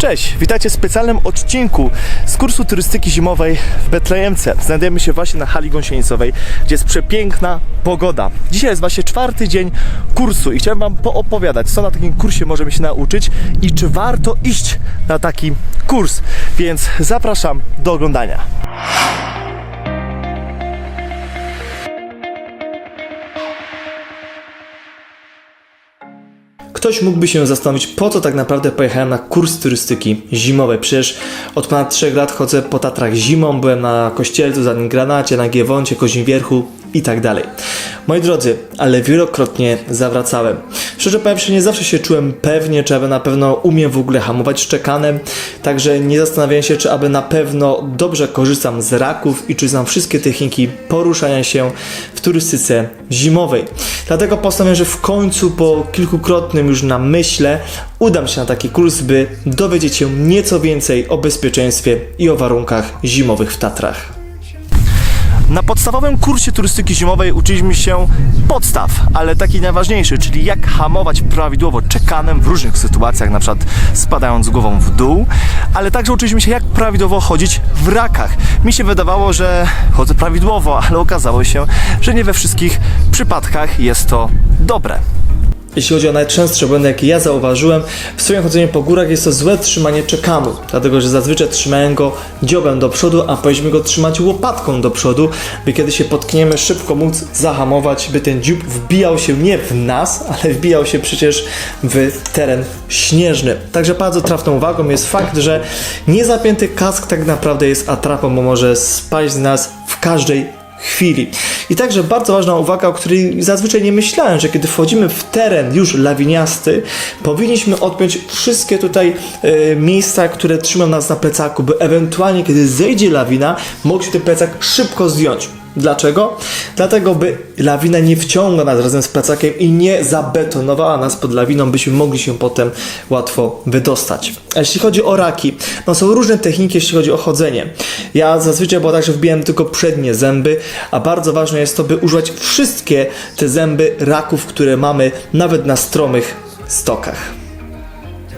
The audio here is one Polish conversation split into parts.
Cześć, witajcie w specjalnym odcinku z kursu turystyki zimowej w Betlejemce. Znajdujemy się właśnie na hali gąsienicowej, gdzie jest przepiękna pogoda. Dzisiaj jest właśnie czwarty dzień kursu i chciałem Wam poopowiadać, co na takim kursie możemy się nauczyć i czy warto iść na taki kurs. Więc zapraszam do oglądania. Ktoś mógłby się zastanowić, po co tak naprawdę pojechałem na kurs turystyki zimowej. Przecież od ponad 3 lat chodzę po Tatrach zimą, byłem na Kościelcu, Zanim Granacie, na Giewoncie, Kozim Wierchu i tak dalej. Moi drodzy, ale wielokrotnie zawracałem. Szczerze powiem, nie zawsze się czułem pewnie, czy aby na pewno umiem w ogóle hamować szczekanem, także nie zastanawiałem się, czy aby na pewno dobrze korzystam z raków i czy znam wszystkie techniki poruszania się w turystyce zimowej. Dlatego postanowiłem, że w końcu po kilkukrotnym już namyśle udam się na taki kurs, by dowiedzieć się nieco więcej o bezpieczeństwie i o warunkach zimowych w Tatrach. Na podstawowym kursie turystyki zimowej uczyliśmy się podstaw, ale taki najważniejszy, czyli jak hamować prawidłowo czekanem w różnych sytuacjach, na przykład spadając głową w dół, ale także uczyliśmy się jak prawidłowo chodzić w rakach. Mi się wydawało, że chodzę prawidłowo, ale okazało się, że nie we wszystkich przypadkach jest to dobre. Jeśli chodzi o najczęstsze błędy, jakie ja zauważyłem, w swoim chodzeniu po górach jest to złe trzymanie czekanu, dlatego że zazwyczaj trzymałem go dziobem do przodu, a powinniśmy go trzymać łopatką do przodu, by kiedy się potkniemy, szybko móc zahamować, by ten dziób wbijał się nie w nas, ale wbijał się przecież w teren śnieżny. Także bardzo trafną uwagą jest fakt, że niezapięty kask tak naprawdę jest atrapą, bo może spaść z nas w każdej chwili. I także bardzo ważna uwaga, o której zazwyczaj nie myślałem, że kiedy wchodzimy w teren już lawiniasty, powinniśmy odpiąć wszystkie tutaj e, miejsca, które trzymają nas na plecaku, by ewentualnie, kiedy zejdzie lawina, mogliśmy ten plecak szybko zdjąć. Dlaczego? Dlatego, by lawina nie wciągła nas razem z plecakiem i nie zabetonowała nas pod lawiną, byśmy mogli się potem łatwo wydostać. A jeśli chodzi o raki, no są różne techniki, jeśli chodzi o chodzenie. Ja zazwyczaj było tak, że wbijałem tylko przednie zęby, a bardzo ważne jest to, by używać wszystkie te zęby raków, które mamy nawet na stromych stokach.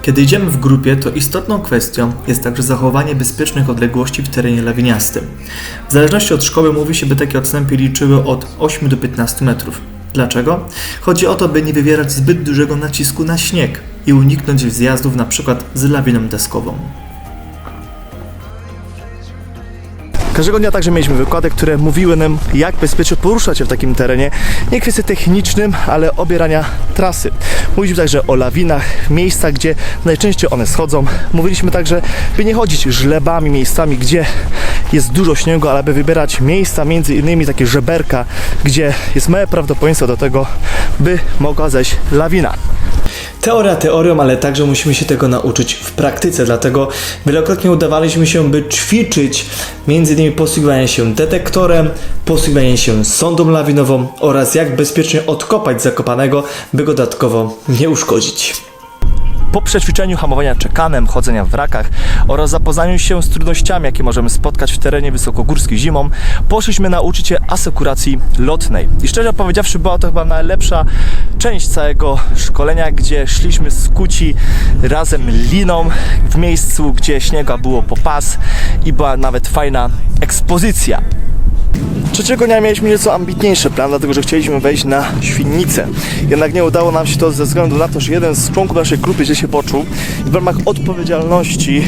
Kiedy idziemy w grupie, to istotną kwestią jest także zachowanie bezpiecznych odległości w terenie lawiniastym. W zależności od szkoły mówi się, by takie odstępy liczyły od 8 do 15 metrów. Dlaczego? Chodzi o to, by nie wywierać zbyt dużego nacisku na śnieg i uniknąć zjazdów np. z lawiną deskową. Każdego dnia także mieliśmy wykłady, które mówiły nam, jak bezpiecznie poruszać się w takim terenie. Nie kwestii technicznym, ale obierania trasy. Mówiliśmy także o lawinach, miejscach, gdzie najczęściej one schodzą. Mówiliśmy także, by nie chodzić żlebami, miejscami, gdzie jest dużo śniegu, ale by wybierać miejsca, między innymi takie żeberka, gdzie jest małe prawdopodobieństwo do tego, by mogła zejść lawina. Teoria teorią, ale także musimy się tego nauczyć w praktyce, dlatego wielokrotnie udawaliśmy się, by ćwiczyć innymi posługiwanie się detektorem, posługiwanie się sondą lawinową oraz jak bezpiecznie odkopać zakopanego, by go dodatkowo nie uszkodzić. Po przećwiczeniu hamowania czekanem, chodzenia w wrakach oraz zapoznaniu się z trudnościami, jakie możemy spotkać w terenie wysokogórskim zimą, poszliśmy nauczyć się asekuracji lotnej. I szczerze powiedziawszy, była to chyba najlepsza część całego szkolenia, gdzie szliśmy skuci razem liną w miejscu, gdzie śniega było po pas i była nawet fajna ekspozycja. Trzeciego dnia mieliśmy nieco ambitniejszy plan, dlatego że chcieliśmy wejść na Świnnicę. Jednak nie udało nam się to ze względu na to, że jeden z członków naszej grupy źle się poczuł. I w ramach odpowiedzialności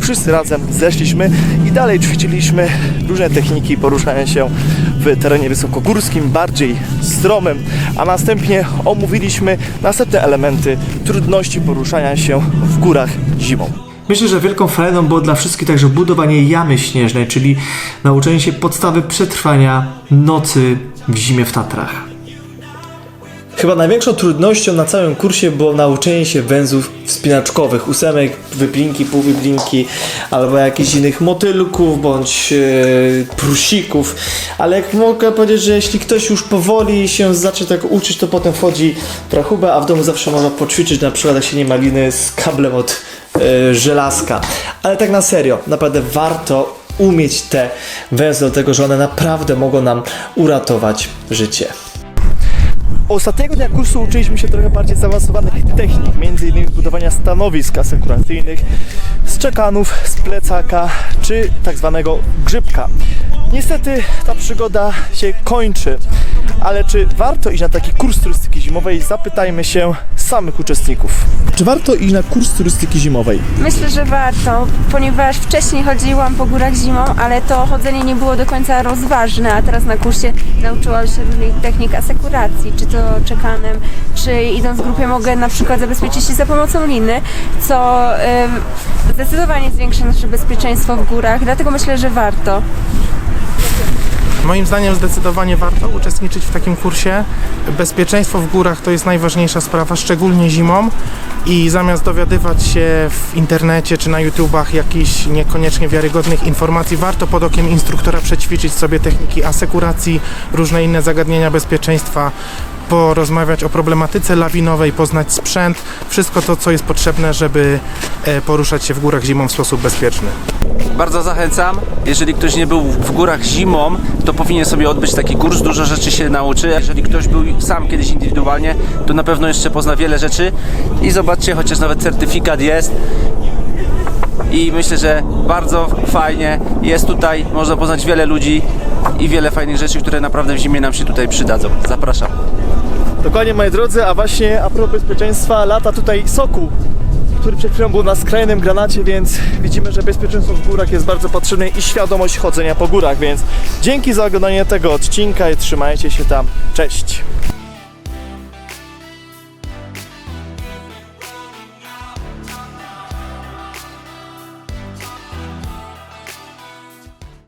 wszyscy razem zeszliśmy i dalej ćwiczyliśmy różne techniki poruszania się w terenie wysokogórskim, bardziej stromym, a następnie omówiliśmy następne elementy trudności poruszania się w górach zimą. Myślę, że wielką frajdą było dla wszystkich także budowanie jamy śnieżnej, czyli nauczenie się podstawy przetrwania nocy w zimie w Tatrach. Chyba największą trudnością na całym kursie było nauczenie się węzłów wspinaczkowych, ósemek, wyplinki, półwyplinki, albo jakichś innych motylków, bądź yy, prusików. Ale jak mogę powiedzieć, że jeśli ktoś już powoli się zacznie tego uczyć, to potem wchodzi w rachubę, a w domu zawsze można poćwiczyć, na przykład jak się nie ma liny z kablem od yy, żelazka. Ale tak na serio, naprawdę warto umieć te węzły, dlatego że one naprawdę mogą nam uratować życie. Ostatniego dnia kursu uczyliśmy się trochę bardziej zaawansowanych technik, m.in. budowania stanowisk asekuracyjnych, czekanów, z plecaka czy tak zwanego grzybka. Niestety ta przygoda się kończy, ale czy warto iść na taki kurs turystyki zimowej? Zapytajmy się samych uczestników. Czy warto iść na kurs turystyki zimowej? Myślę, że warto, ponieważ wcześniej chodziłam po górach zimą, ale to chodzenie nie było do końca rozważne, a teraz na kursie nauczyłam się różnych technik asekuracji, czy to czekanem, czy idąc w grupie mogę na przykład zabezpieczyć się za pomocą liny, co em, zdecydowanie zwiększa nasze bezpieczeństwo w górach, dlatego myślę, że warto. Moim zdaniem zdecydowanie warto uczestniczyć w takim kursie. Bezpieczeństwo w górach to jest najważniejsza sprawa, szczególnie zimą i zamiast dowiadywać się w internecie czy na YouTubach jakichś niekoniecznie wiarygodnych informacji, warto pod okiem instruktora przećwiczyć sobie techniki asekuracji, różne inne zagadnienia bezpieczeństwa, porozmawiać o problematyce lawinowej, poznać sprzęt, wszystko to, co jest potrzebne, żeby e, poruszać się w górach zimą w sposób bezpieczny. Bardzo zachęcam. Jeżeli ktoś nie był w górach zimą, to powinien sobie odbyć taki kurs, dużo rzeczy się nauczy. Jeżeli ktoś był sam kiedyś indywidualnie, to na pewno jeszcze pozna wiele rzeczy. I zobaczcie, chociaż nawet certyfikat jest. I myślę, że bardzo fajnie jest tutaj, można poznać wiele ludzi i wiele fajnych rzeczy, które naprawdę w zimie nam się tutaj przydadzą. Zapraszam. Dokładnie, moi drodzy, a właśnie a propos bezpieczeństwa, lata tutaj Sokół, który przed chwilą był na skrajnym granacie, więc widzimy, że bezpieczeństwo w górach jest bardzo potrzebne i świadomość chodzenia po górach, więc dzięki za oglądanie tego odcinka i trzymajcie się tam. Cześć!